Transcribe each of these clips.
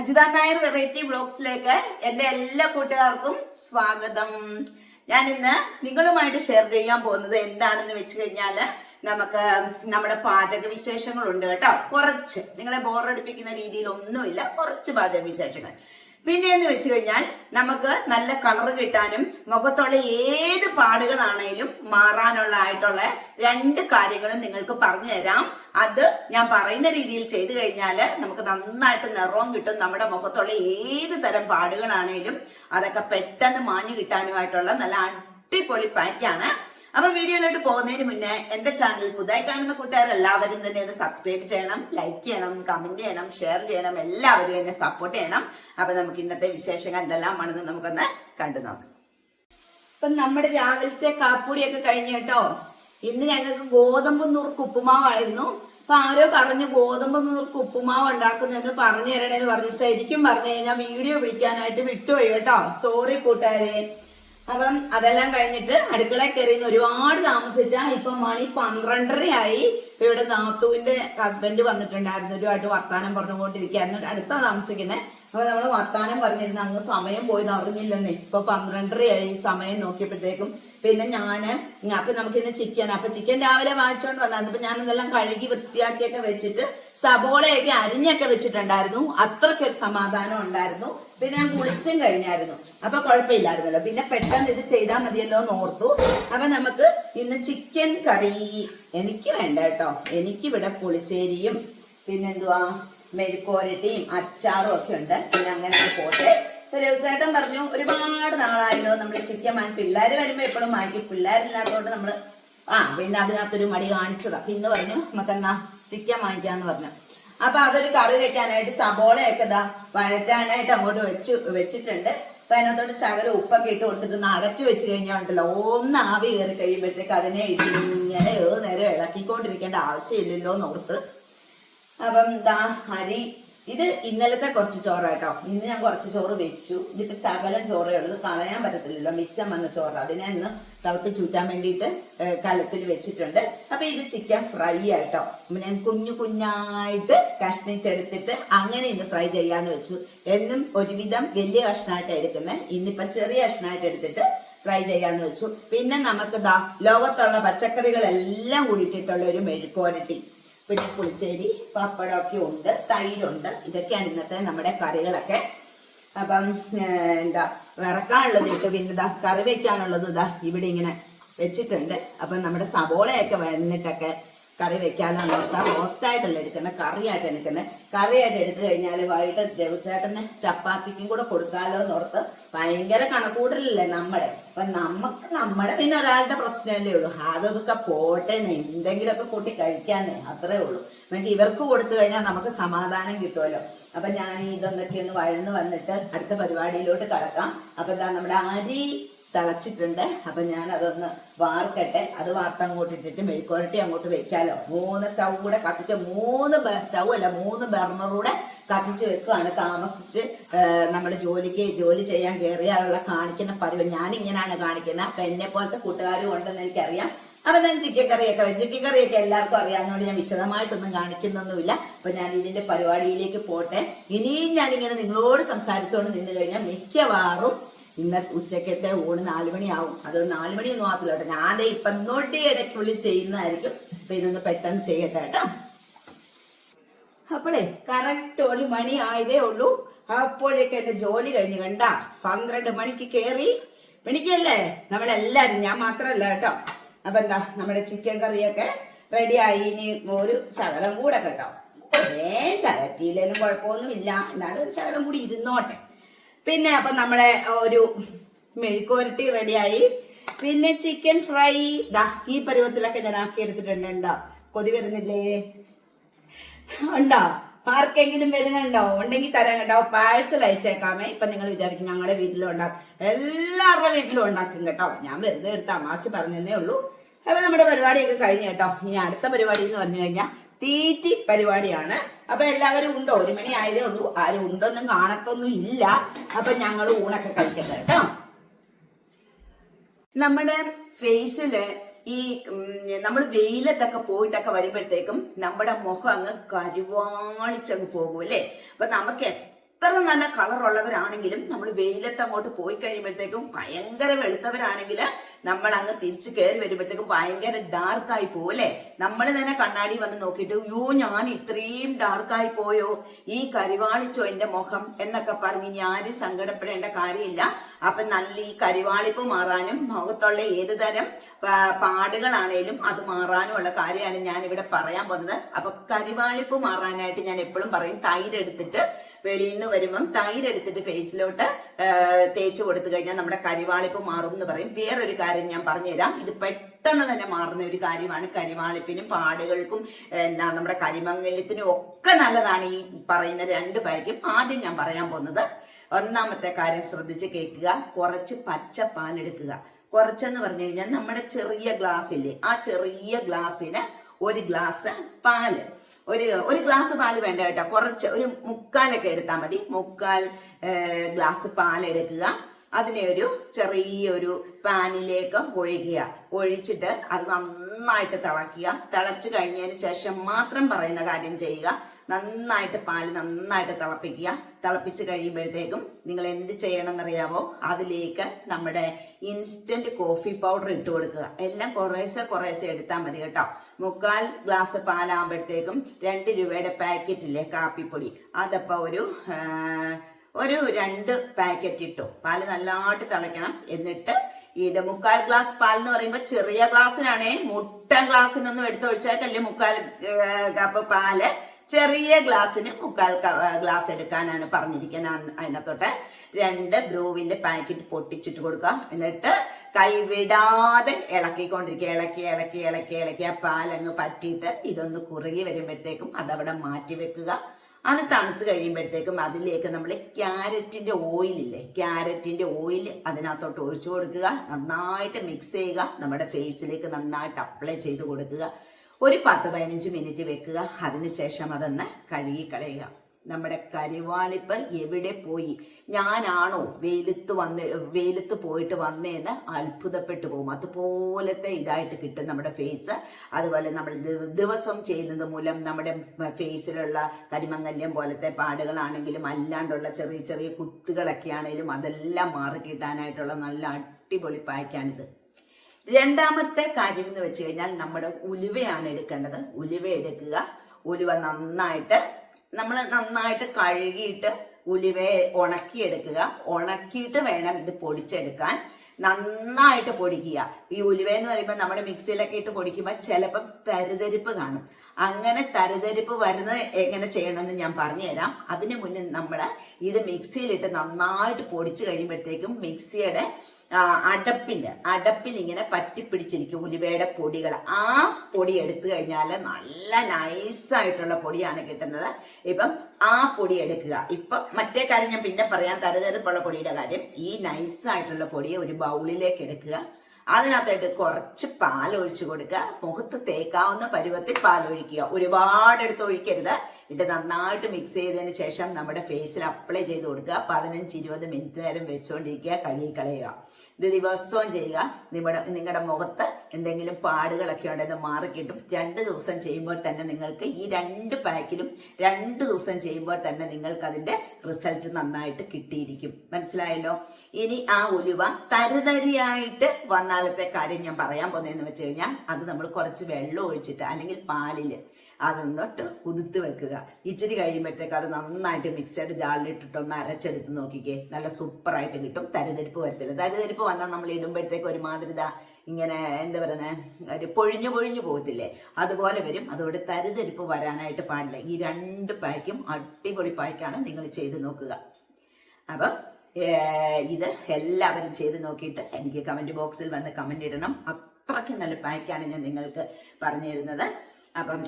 Ajitha Nair variety ബ്ലോഗ്സിലേക്ക് എന്റെ എല്ലാ കൂട്ടുകാർക്കും സ്വാഗതം. ഞാൻ ഇന്ന് നിങ്ങളുമായിട്ട് ഷെയർ ചെയ്യാൻ പോകുന്നത് എന്താണെന്ന് വെച്ച് കഴിഞ്ഞാൽ നമുക്ക് നമ്മുടെ പാചക വിശേഷങ്ങളുണ്ട് കേട്ടോ. കുറച്ച്. നിങ്ങളെ ബോറടിപ്പിക്കുന്ന രീതിയിൽ ഒന്നുമില്ല കുറച്ച് പാചക വിശേഷങ്ങൾ. പിന്നെ എന്ന് വെച്ച് കഴിഞ്ഞാൽ നമുക്ക് നല്ല കളർ കിട്ടാനും മുഖത്തുള്ള ഏത് പാടുകളാണേലും മാറാനുള്ള ആയിട്ടുള്ള രണ്ട് കാര്യങ്ങളും നിങ്ങൾക്ക് പറഞ്ഞു തരാം. അത് ഞാൻ പറയുന്ന രീതിയിൽ ചെയ്തു കഴിഞ്ഞാൽ നമുക്ക് നന്നായിട്ട് നിറവും കിട്ടും. നമ്മുടെ മുഖത്തുള്ള ഏത് തരം പാടുകളാണേലും അതൊക്കെ പെട്ടെന്ന് മാഞ്ഞു കിട്ടാനുമായിട്ടുള്ള നല്ല അടിപൊളി പാക്കാണ് അപ്പൊ വീഡിയോയിലോട്ട് പോകുന്നതിന് മുന്നേ എന്റെ ചാനൽ പുതുതായി കാണുന്ന കൂട്ടുകാർ എല്ലാവരും തന്നെ ഒന്ന് സബ്സ്ക്രൈബ് ചെയ്യണം ലൈക്ക് ചെയ്യണം കമന്റ് ചെയ്യണം ഷെയർ ചെയ്യണം എല്ലാവരും എന്നെ സപ്പോർട്ട് ചെയ്യണം. അപ്പൊ നമുക്ക് ഇന്നത്തെ വിശേഷങ്ങൾ എന്തെല്ലാം ആണെന്ന് നമുക്കൊന്ന് കണ്ടു നോക്കാം. ഇപ്പൊ നമ്മുടെ രാവിലത്തെ കാപ്പൂടിയൊക്കെ കഴിഞ്ഞു കേട്ടോ. ഇന്ന് ഞങ്ങൾക്ക് ഗോതമ്പ് നുറുക്ക് ഉപ്പുമാവായിരുന്നു. അപ്പൊ ആരോ പറഞ്ഞു ഗോതമ്പ് നുറുക്ക് ഉപ്പുമാവ് ഉണ്ടാക്കുന്നതെന്ന് പറഞ്ഞു തരണേന്ന് പറഞ്ഞു. ശരിക്കും പറഞ്ഞു കഴിഞ്ഞാൽ വീഡിയോ പിടിക്കാനായിട്ട് വിട്ടുപോയി കേട്ടോ. സോറി കൂട്ടുകാരെ. അപ്പം അതെല്ലാം കഴിഞ്ഞിട്ട് അടുക്കള കയറി ഒരുപാട് താമസിച്ച ഇപ്പൊ മണി പന്ത്രണ്ടരയായി ഇവിടെ നാത്തുവിന്റെ ഹസ്ബൻഡ് വന്നിട്ടുണ്ടായിരുന്നു. ഒരുപാട് വർത്താനം പറഞ്ഞുകൊണ്ടിരിക്കുകയായിരുന്നു. അടുത്താ താമസിക്കുന്നത് അപ്പൊ നമ്മൾ വർത്താനം പറഞ്ഞിരുന്നു. അങ്ങ് സമയം പോയി അറിഞ്ഞില്ലെന്നേ. ഇപ്പൊ പന്ത്രണ്ടരയായി സമയം നോക്കിയപ്പോഴത്തേക്കും. പിന്നെ ഞാൻ അപ്പൊ നമുക്കിന്ന് ചിക്കൻ അപ്പൊ ചിക്കൻ രാവിലെ വാങ്ങിച്ചോണ്ട് വന്നായിരുന്നു. അപ്പൊ ഞാൻ ഇതെല്ലാം കഴുകി വൃത്തിയാക്കിയൊക്കെ വെച്ചിട്ട് സബോളയൊക്കെ അരിഞ്ഞൊക്കെ വെച്ചിട്ടുണ്ടായിരുന്നു. അത്രയ്ക്ക് ഒരു സമാധാനം ഉണ്ടായിരുന്നു. പിന്നെ ഞാൻ കുളിച്ചും കഴിഞ്ഞായിരുന്നു. അപ്പൊ കുഴപ്പമില്ലായിരുന്നല്ലോ. പിന്നെ പെട്ടെന്ന് ഇത് ചെയ്താൽ മതിയല്ലോ എന്ന് ഓർത്തു. അപ്പൊ നമുക്ക് ഇന്ന് ചിക്കൻ കറി. എനിക്ക് വേണ്ട കേട്ടോ. എനിക്ക് ഇവിടെ പുളിശ്ശേരിയും പിന്നെന്തുവാ മെഴുക്കോരട്ടിയും അച്ചാറും ഒക്കെ ഉണ്ട്. പിന്നെ അങ്ങനെ പോട്ടെ. ചേട്ടൻ പറഞ്ഞു ഒരുപാട് നാളായല്ലോ നമ്മൾ ചിക്കൻ വാങ്ങി. പിള്ളേർ വരുമ്പോ എപ്പോഴും വാങ്ങി. പിള്ളേരില്ലാത്തതുകൊണ്ട് നമ്മൾ ആ പിന്നെ അതിനകത്തൊരു മടി കാണിച്ചതാ. പിന്നെ പറഞ്ഞു നമുക്കെന്നാ ചിക്കൻ വാങ്ങിക്കാന്ന് പറഞ്ഞു. അപ്പൊ അതൊരു കറി വെക്കാനായിട്ട് സബോളയൊക്കെ ഇതാ വഴറ്റാനായിട്ട് അങ്ങോട്ട് വെച്ച് വെച്ചിട്ടുണ്ട്. അപ്പൊ അതിനകത്തോട്ട് ശകലം ഉപ്പൊക്കെ ഇട്ട് കൊടുത്തിട്ട് ഒന്ന് അടച്ചു വെച്ച് കഴിഞ്ഞാൽ ഉണ്ടല്ലോ ഒന്ന് ആവി കയറി കഴിയുമ്പോഴത്തേക്ക് അതിനെ ഇങ്ങനെ ഏത് നേരം ഇളക്കിക്കൊണ്ടിരിക്കേണ്ട ആവശ്യമില്ലല്ലോ എന്ന് ഓർത്ത്. അപ്പം ദാ അരി ഇത് ഇന്നലത്തെ കുറച്ച് ചോറാട്ടോ. ഇന്ന് ഞാൻ കുറച്ച് ചോറ് വെച്ചു. ഇതിപ്പോ ശകലം ചോറേ ഉള്ളത് കളയാൻ പറ്റത്തില്ലല്ലോ. മിച്ചം വന്ന ചോറ്. അതിനെ ഇന്ന് തിളപ്പിച്ചൂറ്റാൻ വേണ്ടിയിട്ട് കലത്തിൽ വെച്ചിട്ടുണ്ട്. അപ്പൊ ഇത് ചിക്കൻ ഫ്രൈ ആയിട്ടോ ഞാൻ കുഞ്ഞു കുഞ്ഞായിട്ട് കഷ്ണിച്ചെടുത്തിട്ട് അങ്ങനെ ഇന്ന് ഫ്രൈ ചെയ്യാന്ന് വെച്ചു. എന്നും ഒരുവിധം വലിയ കഷ്ണമായിട്ട് എടുക്കുന്നത് ഇന്നിപ്പോ ചെറിയ കഷ്ണമായിട്ട് എടുത്തിട്ട് ഫ്രൈ ചെയ്യാന്ന് വെച്ചു. പിന്നെ നമുക്ക് ദാ ലോകത്തുള്ള പച്ചക്കറികളെല്ലാം കൂടിയിട്ടിട്ടുള്ള ഒരു മെഴുക്കോരട്ടി പിന്നെ പുളിശ്ശേരി പപ്പടമൊക്കെ ഉണ്ട് തൈരുണ്ട്. ഇതൊക്കെയാണ് ഇന്നത്തെ നമ്മുടെ കറികളൊക്കെ. അപ്പം എന്താ വിറക്കാനുള്ളത് ഇപ്പൊ പിന്നെ ഇതാ കറി വെക്കാനുള്ളത് ഇതാ ഇവിടെ ഇങ്ങനെ വെച്ചിട്ടുണ്ട്. അപ്പം നമ്മുടെ സവോളയൊക്കെ വന്നിട്ടൊക്കെ കറി വെക്കാനോ നോക്കാം റോസ്റ്റായിട്ടല്ല എടുക്കുന്നത് കറിയായിട്ട് എടുക്കുന്നത്. കറിയായിട്ട് എടുത്തു കഴിഞ്ഞാൽ വൈകിട്ട് ദേവചേട്ടന് ചപ്പാത്തിക്കും കൂടെ കൊടുക്കാലോ എന്ന് ഓർത്ത് ഭയങ്കര കണക്കൂട്ടലല്ലേ നമ്മുടെ. അപ്പൊ നമുക്ക് നമ്മുടെ പിന്നെ ഒരാളുടെ പ്രശ്നമല്ലേ ഉള്ളൂ. അതൊക്കെ പോട്ടെ എന്തെങ്കിലുമൊക്കെ കൂട്ടി കഴിക്കാന്നേ അത്രേ ഉള്ളൂ. എന്നിട്ട് ഇവർക്ക് കൊടുത്തു കഴിഞ്ഞാൽ നമുക്ക് സമാധാനം കിട്ടുമല്ലോ. അപ്പൊ ഞാൻ ഇതൊന്നൊക്കെ ഒന്ന് വഴന്ന് വന്നിട്ട് അടുത്ത പരിപാടിയിലോട്ട് കടക്കാം. അപ്പൊ എന്താ നമ്മുടെ അരി തിളച്ചിട്ടുണ്ട്. അപ്പൊ ഞാൻ അതൊന്ന് വാർക്കട്ടെ. അത് വാർത്ത് അങ്ങോട്ട് ഇട്ടിട്ട് മെഴുക്കുരട്ടി അങ്ങോട്ട് വെക്കാലോ. മൂന്ന് സ്റ്റൗ കൂടെ കത്തിച്ച് മൂന്ന് സ്റ്റൗ അല്ല മൂന്ന് ബർണറൂടെ കത്തിച്ച് വെക്കുകയാണ് താമസിച്ച് നമ്മൾ ജോലിക്ക് ജോലി ചെയ്യാൻ കയറിയാലുള്ള കാണിക്കുന്ന പതിവ്. ഞാൻ ഇങ്ങനെയാണ് കാണിക്കുന്നത്. അപ്പൊ എന്നെ പോലത്തെ കൂട്ടുകാരും ഉണ്ടെന്ന് എനിക്കറിയാം. അപ്പൊ ഞാൻ ചിക്കൻ കറിയൊക്കെ ചിക്കൻ കറിയൊക്കെ എല്ലാവർക്കും അറിയാവുന്നതുകൊണ്ട് ഞാൻ വിശദമായിട്ടൊന്നും കാണിക്കുന്നൊന്നുമില്ല. അപ്പൊ ഞാൻ ഇതിന്റെ പരിപാടിയിലേക്ക് പോട്ടെ. ഇനിയും ഞാനിങ്ങനെ നിങ്ങളോട് സംസാരിച്ചുകൊണ്ട് നിന്ന് കഴിഞ്ഞാൽ മിക്കവാറും ഇന്ന് ഉച്ചക്കത്തെ ഊണ് നാലുമണിയാവും. അത് നാലുമണിയൊന്നും ആകത്തില്ല കേട്ടോ. ഞാൻ ഇപ്പം തൊട്ട് ഇടയ്ക്കുള്ളിൽ ചെയ്യുന്നതായിരിക്കും. അപ്പൊ ഇതൊന്ന് പെട്ടെന്ന് ചെയ്യട്ടെ കേട്ടോ. അപ്പോഴേ കറക്റ്റ് ഒരു മണി ആയതേ ഉള്ളൂ. അപ്പോഴേക്ക് എന്റെ ജോലി കഴിഞ്ഞ് കണ്ട പന്ത്രണ്ട് മണിക്ക് കേറി മണിക്കല്ലേ നമ്മളെല്ലാരും ഞാൻ മാത്രല്ല കേട്ടോ. അപ്പൊ എന്താ നമ്മുടെ ചിക്കൻ കറിയൊക്കെ റെഡി ആയി ഇനി ഒരു ശകലം കൂടെ കേട്ടോ. വേണ്ട പറ്റിയില്ലേലും കുഴപ്പമൊന്നുമില്ല. എന്നാലും ഒരു ശകലം കൂടി ഇരുന്നോട്ടെ. പിന്നെ അപ്പൊ നമ്മുടെ ഒരു മെഴുക്കുവരട്ടി റെഡിയായി. പിന്നെ ചിക്കൻ ഫ്രൈ. ദാ ഈ പരുവത്തിലൊക്കെ ഞാൻ ആക്കി എടുത്തിട്ടുണ്ട് കൊതി വരുന്നില്ലേ? ഉണ്ടോ? ആർക്കെങ്കിലും വരുന്നുണ്ടോ? ഉണ്ടെങ്കിൽ തരാൻ കേട്ടോ. പാഴ്സൽ അയച്ചേക്കാമേ. ഇപ്പൊ നിങ്ങൾ വിചാരിക്കും ഞങ്ങളുടെ വീട്ടിലും ഉണ്ടാക്കും. എല്ലാവരുടെ വീട്ടിലും ഉണ്ടാക്കും കേട്ടോ. ഞാൻ വെറുതെ ഒരു തമാശ പറഞ്ഞതേ ഉള്ളൂ. അപ്പൊ നമ്മുടെ പരിപാടിയൊക്കെ കഴിഞ്ഞു കേട്ടോ. ഇനി അടുത്ത പരിപാടി എന്ന് പറഞ്ഞു കഴിഞ്ഞാൽ തീറ്റി പരിപാടിയാണ്. അപ്പൊ എല്ലാവരും ഉണ്ടോ? ഒരു മണി ആയതേ ഉള്ളൂ. ആരും ഉണ്ടോന്നും കാണത്തൊന്നും ഇല്ല. അപ്പൊ ഞങ്ങൾ ഊണൊക്കെ കഴിക്കട്ടെ കേട്ടോ. നമ്മുടെ ഫേസിൽ ഈ നമ്മൾ വെയിലത്തൊക്കെ പോയിട്ടൊക്കെ വരുമ്പോഴത്തേക്കും നമ്മുടെ മുഖം അങ്ങ് കരുവാളിച്ചങ്ങ് പോകും അല്ലേ? അപ്പൊ നമുക്ക് എത്ര നല്ല കളർ ഉള്ളവരാണെങ്കിലും നമ്മൾ വെയിലത്ത് അങ്ങോട്ട് പോയി കഴിയുമ്പോഴത്തേക്കും ഭയങ്കര വെളുത്തവരാണെങ്കിൽ നമ്മൾ അങ്ങ് തിരിച്ചു കയറി വരുമ്പോഴത്തേക്കും ഭയങ്കര ഡാർക്കായി പോലെ നമ്മൾ തന്നെ കണ്ണാടി വന്ന് നോക്കിയിട്ട് യോ ഞാൻ ഇത്രയും ഡാർക്കായി പോയോ? ഈ കരിവാളിച്ചോ എന്റെ മുഖം? എന്നൊക്കെ പറഞ്ഞ് ഞാൻ സങ്കടപ്പെടേണ്ട കാര്യമില്ല. അപ്പൊ നല്ല ഈ കരിവാളിപ്പ് മാറാനും മുഖത്തുള്ള ഏത് തരം പാടുകളാണേലും അത് മാറാനും ഉള്ള കാര്യമാണ് ഞാൻ ഇവിടെ പറയാൻ പോകുന്നത്. അപ്പൊ കരിവാളിപ്പ് മാറാനായിട്ട് ഞാൻ എപ്പോഴും പറയും തൈര് എടുത്തിട്ട് വെളിയിൽ നിന്ന് വരുമ്പം തൈര് എടുത്തിട്ട് ഫേസിലോട്ട് തേച്ച് കൊടുത്തു കഴിഞ്ഞാൽ നമ്മുടെ കരിവാളിപ്പ് മാറും എന്ന് പറയും. വേറൊരു കാര്യം ഞാൻ പറഞ്ഞുതരാം. ഇത് പെട്ടെന്ന് തന്നെ മാറുന്ന ഒരു കാര്യമാണ് കരിവാളിപ്പിനും പാടുകൾക്കും എന്നാ നമ്മുടെ കരിമംഗല്യത്തിനും ഒക്കെ നല്ലതാണ് ഈ പറയുന്ന രണ്ട് പാക്കും ആദ്യം ഞാൻ പറയാൻ പോകുന്നത്. ഒന്നാമത്തെ കാര്യം ശ്രദ്ധിച്ച് കേൾക്കുക. കുറച്ച് പച്ച പാലെടുക്കുക കുറച്ചെന്ന് പറഞ്ഞു കഴിഞ്ഞാൽ നമ്മുടെ ചെറിയ ഗ്ലാസ് ഇല്ലേ? ആ ചെറിയ ഗ്ലാസ്സിന് ഒരു ഗ്ലാസ് പാൽ. ഒരു ഒരു ഗ്ലാസ് പാൽ വേണ്ട കേട്ടോ. കുറച്ച് ഒരു മുക്കാലൊക്കെ എടുത്താൽ മതി. മുക്കാൽ ഗ്ലാസ് പാലെടുക്കുക അതിനെ ഒരു ചെറിയൊരു പാനിലേക്ക് ഒഴിക്കുക. ഒഴിച്ചിട്ട് അത് നന്നായിട്ട് തിളക്കുക. തിളച്ചു കഴിഞ്ഞതിന് ശേഷം മാത്രം പറയുന്ന കാര്യം ചെയ്യുക. നന്നായിട്ട് പാൽ നന്നായിട്ട് തിളപ്പിക്കുക. തിളപ്പിച്ച് കഴിയുമ്പോഴത്തേക്കും നിങ്ങൾ എന്ത് ചെയ്യണം എന്നറിയാവോ അതിലേക്ക് നമ്മുടെ ഇൻസ്റ്റന്റ് കോഫി പൗഡർ ഇട്ട് കൊടുക്കുക. എല്ലാം കുറേശ്ശെ കുറേശ്ശെ എടുത്താൽ മതി കേട്ടോ. മുക്കാൽ ഗ്ലാസ് പാലാകുമ്പോഴത്തേക്കും രണ്ട് രൂപയുടെ പാക്കറ്റില്ലേ കാപ്പിപ്പൊടി. അതപ്പോൾ ഒരു ഒരു രണ്ട് പാക്കറ്റ് ഇട്ടു. പാൽ നല്ലതായിട്ട് തിളയ്ക്കണം. എന്നിട്ട് ഇത് മുക്കാൽ ഗ്ലാസ് പാൽ എന്ന് പറയുമ്പോൾ ചെറിയ ഗ്ലാസ്സിനാണേ മുട്ട ഗ്ലാസ്സിനൊന്നും എടുത്തൊഴിച്ചേക്കല്ലേ മുക്കാൽ കപ്പ് പാൽ. ചെറിയ ഗ്ലാസ്സിന് മുക്കാൽ ഗ്ലാസ് എടുക്കാനാണ് പറഞ്ഞിരിക്കുന്നത്. അതിനകത്തോട്ട് രണ്ട് ബ്രൂവിന്റെ പാക്കറ്റ് പൊട്ടിച്ചിട്ട് കൊടുക്കാം. എന്നിട്ട് കൈവിടാതെ ഇളക്കിക്കൊണ്ടിരിക്കുക. ഇളക്കി ഇളക്കി ഇളക്കി ഇളക്കി. ആ പാലങ്ങ് പറ്റിയിട്ട് ഇതൊന്ന് കുറുകി വരുമ്പോഴത്തേക്കും അതവിടെ മാറ്റി വെക്കുക. അത് തണുത്ത് കഴിയുമ്പോഴത്തേക്കും അതിലേക്ക് നമ്മൾ ക്യാരറ്റിന്റെ ഓയിലില്ലേ ക്യാരറ്റിന്റെ ഓയിൽ അതിനകത്തോട്ട് ഒഴിച്ചു കൊടുക്കുക. നന്നായിട്ട് മിക്സ് ചെയ്യുക. നമ്മുടെ ഫേസിലേക്ക് നന്നായിട്ട് അപ്ലൈ ചെയ്ത് കൊടുക്കുക. ഒരു പത്ത് പതിനഞ്ച് മിനിറ്റ് വെക്കുക. അതിനുശേഷം അതൊന്ന് കഴുകി കളയുക. നമ്മുടെ കരിവാളിപ്പ് എവിടെ പോയി? ഞാനാണോ വെയിലത്ത് വന്ന് വെയിലത്ത് പോയിട്ട് വന്നേന്ന് അത്ഭുതപ്പെട്ടു പോകും. അതുപോലത്തെ ഇതായിട്ട് കിട്ടും നമ്മുടെ ഫേസ് അതുപോലെ നമ്മൾ ദിവസം ചെയ്യുന്നത് മൂലം നമ്മുടെ ഫേസിലുള്ള കരിമങ്ങല്യം പോലത്തെ പാടുകളാണെങ്കിലും അല്ലാണ്ടുള്ള ചെറിയ ചെറിയ കുത്തുകളൊക്കെ ആണെങ്കിലും അതെല്ലാം മാറി കിട്ടാനായിട്ടുള്ള നല്ല അടിപൊളി പായ്ക്കാണിത്. രണ്ടാമത്തെ കാര്യം എന്ന് വെച്ച് കഴിഞ്ഞാൽ നമ്മുടെ ഉലുവയാണ് എടുക്കേണ്ടത്. ഉലുവ എടുക്കുക. ഉലുവ നന്നായിട്ട് നമ്മൾ നന്നായിട്ട് കഴുകിയിട്ട് ഉലുവയെ ഉണക്കിയെടുക്കുക. ഉണക്കിയിട്ട് വേണം ഇത് പൊടിച്ചെടുക്കാൻ. നന്നായിട്ട് പൊടിക്കുക. ഈ ഉലുവ എന്ന് പറയുമ്പോൾ നമ്മുടെ മിക്സിയിലൊക്കെ ഇട്ട് പൊടിക്കുമ്പോൾ ചിലപ്പം തരുതരിപ്പ് കാണും. അങ്ങനെ തരുതരിപ്പ് വരുന്നത് എങ്ങനെ ചെയ്യണമെന്ന് ഞാൻ പറഞ്ഞുതരാം. അതിനു മുന്നേ നമ്മൾ ഇത് മിക്സിയിലിട്ട് നന്നായിട്ട് പൊടിച്ചു കഴിയുമ്പോഴത്തേക്കും മിക്സിയുടെ ആ, അടപ്പിൽ അടപ്പിൽ ഇങ്ങനെ പറ്റിപ്പിടിച്ചിരിക്കും ഉലുവയുടെ പൊടികൾ ആ പൊടി എടുത്തു കഴിഞ്ഞാൽ നല്ല നൈസായിട്ടുള്ള പൊടിയാണ് കിട്ടുന്നത്. ഇപ്പം ആ പൊടി എടുക്കുക. ഇപ്പം മറ്റേ കാര്യം ഞാൻ പിന്നെ പറയാം. തരതരപ്പുള്ള പൊടിയുടെ കാര്യം. ഈ നൈസായിട്ടുള്ള പൊടിയെ ഒരു ബൗളിലേക്ക് എടുക്കുക. അതിനകത്തായിട്ട് കുറച്ച് പാൽ ഒഴിച്ചു കൊടുക്കുക. മുഖത്ത് തേക്കാവുന്ന പരുവത്തിൽ പാൽ ഒഴിക്കുക ഒരുപാട് എടുത്ത് ഒഴിക്കരുത്. ഇട്ട് നന്നായിട്ട് മിക്സ് ചെയ്തതിന് ശേഷം നമ്മുടെ ഫേസിൽ അപ്ലൈ ചെയ്ത് കൊടുക്കുക. പതിനഞ്ച് ഇരുപത് മിനിറ്റ് നേരം വെച്ചുകൊണ്ടിരിക്കുക കഴുകി കളയുക ഇത് ദിവസവും ചെയ്യുക. നിങ്ങളുടെ നിങ്ങളുടെ മുഖത്ത് എന്തെങ്കിലും പാടുകളൊക്കെ ഉണ്ടെന്ന് മാറിക്കിട്ടും. രണ്ട് ദിവസം ചെയ്യുമ്പോൾ തന്നെ നിങ്ങൾക്ക് ഈ രണ്ട് പാക്കിലും രണ്ട് ദിവസം ചെയ്യുമ്പോൾ തന്നെ നിങ്ങൾക്ക് അതിന്റെ റിസൾട്ട് നന്നായിട്ട് കിട്ടിയിരിക്കും. മനസ്സിലായല്ലോ? ഇനി ആ ഉലുവ തരുതരിയായിട്ട് വന്നാലത്തെ കാര്യം ഞാൻ പറയാൻ പോകുന്നതെന്ന് വെച്ച് കഴിഞ്ഞാൽ അത് നമ്മൾ കുറച്ച് വെള്ളം ഒഴിച്ചിട്ട് അല്ലെങ്കിൽ പാലിൽ അതൊന്നിട്ട് കുതിർത്ത് വെക്കുക. ഇച്ചിരി കഴിയുമ്പോഴത്തേക്ക് അത് നന്നായിട്ട് മിക്സഡ് ജാറിലിട്ടിട്ട് ഒന്ന് അരച്ചെടുത്ത് നോക്കിക്കേ. നല്ല സൂപ്പറായിട്ട് കിട്ടും. തരിതരിപ്പ് വരത്തില്ല. തരിതരിപ്പ് വന്നാൽ നമ്മൾ ഇടുമ്പോഴത്തേക്ക് ഒരുമാതിരി ഇങ്ങനെ എന്താ പറയുന്നത് ഒരു പൊഴിഞ്ഞു പൊഴിഞ്ഞു പോകത്തില്ലേ? അതുപോലെ വരും. അതുകൊണ്ട് തരിതരിപ്പ് വരാനായിട്ട് പാടില്ല. ഈ രണ്ട് പായ്ക്കും അടിപൊളി പായ്ക്കാണ് നിങ്ങൾ ചെയ്ത് നോക്കുക. അപ്പം ഇത് എല്ലാവരും ചെയ്ത് നോക്കിയിട്ട് എനിക്ക് കമന്റ് ബോക്സിൽ വന്ന് കമന്റ് ഇടണം. അത്രയ്ക്ക് നല്ല പായ്ക്കാണ് ഞാൻ നിങ്ങൾക്ക് പറഞ്ഞു തരുന്നത്. അപ്പം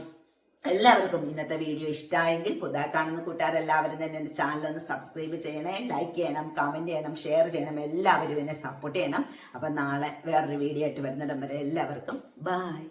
എല്ലാവർക്കും ഇന്നത്തെ വീഡിയോ ഇഷ്ടമായെങ്കിൽ പുതുതായി കാണുന്ന കൂട്ടുകാരെല്ലാവരും തന്നെ എന്റെ ചാനൽ ഒന്ന് സബ്സ്ക്രൈബ് ചെയ്യണേ ലൈക്ക് ചെയ്യണം കമന്റ് ചെയ്യണം ഷെയർ ചെയ്യണം എല്ലാവരും എന്നെ സപ്പോർട്ട് ചെയ്യണം. അപ്പം നാളെ വേറൊരു വീഡിയോ ആയിട്ട് വരുന്നിടം വരെ എല്ലാവർക്കും ബായ്